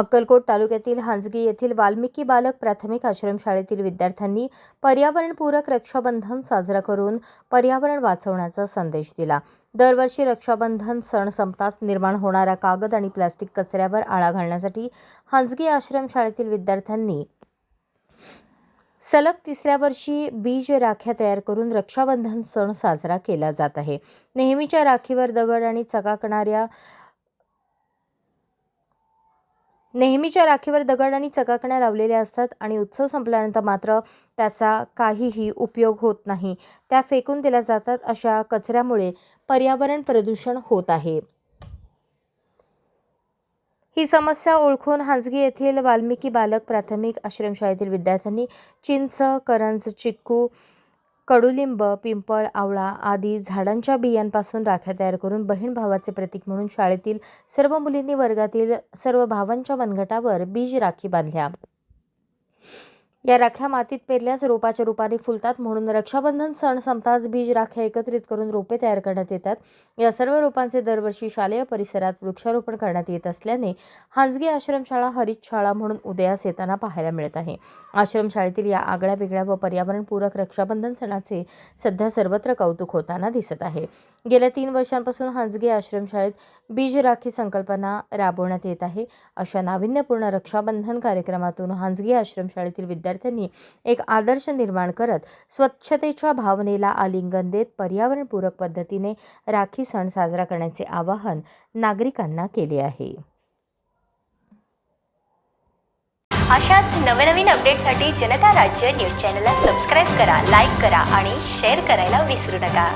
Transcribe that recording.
अक्कलकोट तालुक्यातील हांजगी येथील वाल्मिकी बालक प्राथमिक आश्रमशाळेतील विद्यार्थ्यांनी पर्यावरणपूरक रक्षाबंधन साजरा करून पर्यावरण वाचवण्याचा संदेश दिला. दरवर्षी रक्षाबंधन सण संपताच निर्माण होणारा कागद आणि प्लास्टिक कचऱ्यावर आळा घालण्यासाठी हांजगी आश्रमशाळेतील विद्यार्थ्यांनी सलग तिसऱ्या वर्षी बीज राख्या तयार करून रक्षाबंधन सण साजरा केला जात आहे. नेहमीच्या राखीवर दगड आणि चकाकणाऱ्या नेहमीच्या राखीवर दगड आणि चकाकण्या लावलेल्या असतात आणि उत्सव संपल्यानंतर मात्र त्याचा काहीही उपयोग होत नाही. त्या फेकून दिल्या जातात अशा कचऱ्यामुळे पर्यावरण प्रदूषण होत आहे. ही समस्या ओळखून हांजगी येथील वाल्मिकी बालक प्राथमिक आश्रमशाळेतील विद्यार्थ्यांनी चिंच करंज चिक्कू कडुलिंब पिंपळ आवळा आदी झाडांच्या बियांपासून राख्या तयार करून बहीण भावाचे प्रतीक म्हणून शाळेतील सर्व मुलींनी वर्गातील सर्व भावांच्या मनगटावर बीज राखी बांधल्या. या राख्या मातीत पेरल्यास रोपाच्या रूपाने फुलतात म्हणून रक्षाबंधन सण संपताच बीज राख्या एकत्रित करून रोपे तयार करण्यात येतात. या सर्व रोपांचे दरवर्षी शालेय परिसरात वृक्षारोपण करण्यात येत असल्याने हांजगी आश्रमशाळा हरित शाळा म्हणून उदयास येताना पाहायला मिळत आहे. आश्रमशाळेतील या आगळ्या वेगळ्या व पर्यावरणपूरक रक्षाबंधन सणाचे सध्या सर्वत्र कौतुक होताना दिसत आहे. गेल्या तीन वर्षांपासून हांजगी आश्रमशाळेत बीज राखी संकल्पना राबवण्यात येत आहे. अशा नाविन्यपूर्ण रक्षाबंधन कार्यक्रमातून हांजगी आश्रमशाळेतील विद्यार्थ्यांनी एक आदर्श निर्माण करत स्वच्छतेच्या भावनेला आलिंगन देत पर्यावरणपूरक पद्धतीने राखी सण साजरा करण्याचे आवाहन नागरिकांना केले आहे. अशाच नवनवीन अपडेटसाठी जनता राज्य न्यूज चॅनलला सबस्क्राईब करा लाईक करा आणि शेअर करायला विसरू नका.